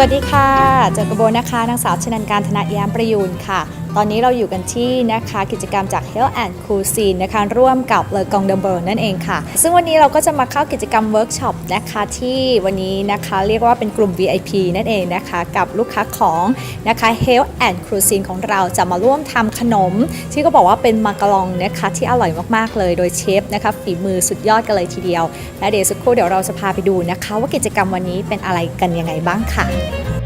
วัสดีค่ะ เจอกระโบนะคะ นางสาวชนันการธนาแย้มประยูนค่ะ ตอนนี้เราอยู่กันที่นะคะกิจกรรมจาก Health and Cuisine นะคะร่วมกับเลอกองเดเบอร์นั่นเองค่ะ ซึ่งวันนี้เราก็จะมาเข้ากิจกรรมเวิร์กช็อปนะคะที่วันนี้นะคะเรียกว่าเป็นกลุ่ม VIP นั่นเองนะคะกับลูกค้าของนะคะ Health and Cuisine ของเราจะมาร่วมทำขนม ที่ก็บอกว่าเป็นมาการองนะคะที่อร่อยมากๆเลย โดยเชฟนะคะฝีมือสุดยอดกันเลยทีเดียว และเดี๋ยวสักครู่เดี๋ยวเราจะพาไปดูนะคะ ว่ากิจกรรมวันนี้เป็นอะไรกันยังไงบ้างค่ะ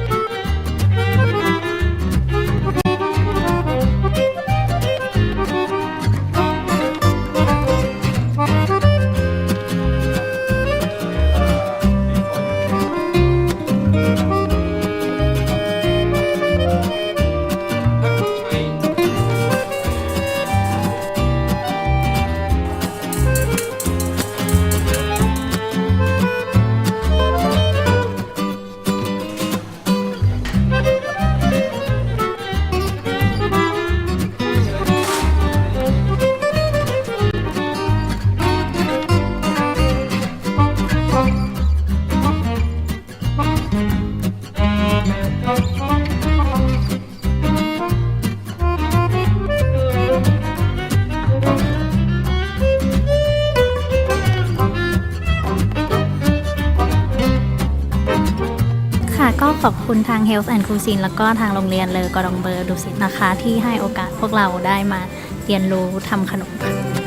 ก็ขอบคุณทาง Health and Cuisine แล้วก็ทางโรงเรียนเลอกอดองเบอร์ดุสิตนะคะ ที่ให้โอกาสพวกเราได้มาเรียนรู้ทำขนมค่ะ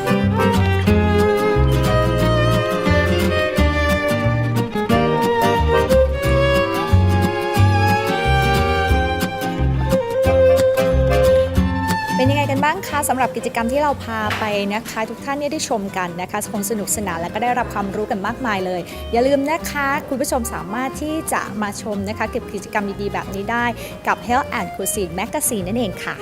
กันบ้างคะสำหรับกิจกรรมที่เราพาไปนะคะ ทุกท่านเนี่ยได้ชมกันนะคะคงสนุกสนานและก็ได้รับความรู้กันมากมายเลย อย่าลืมนะคะ คุณผู้ชมสามารถที่จะมาชมนะคะเก็บกิจกรรมดีๆแบบนี้ได้กับ Health and Cuisine Magazine นั่นเองค่ะ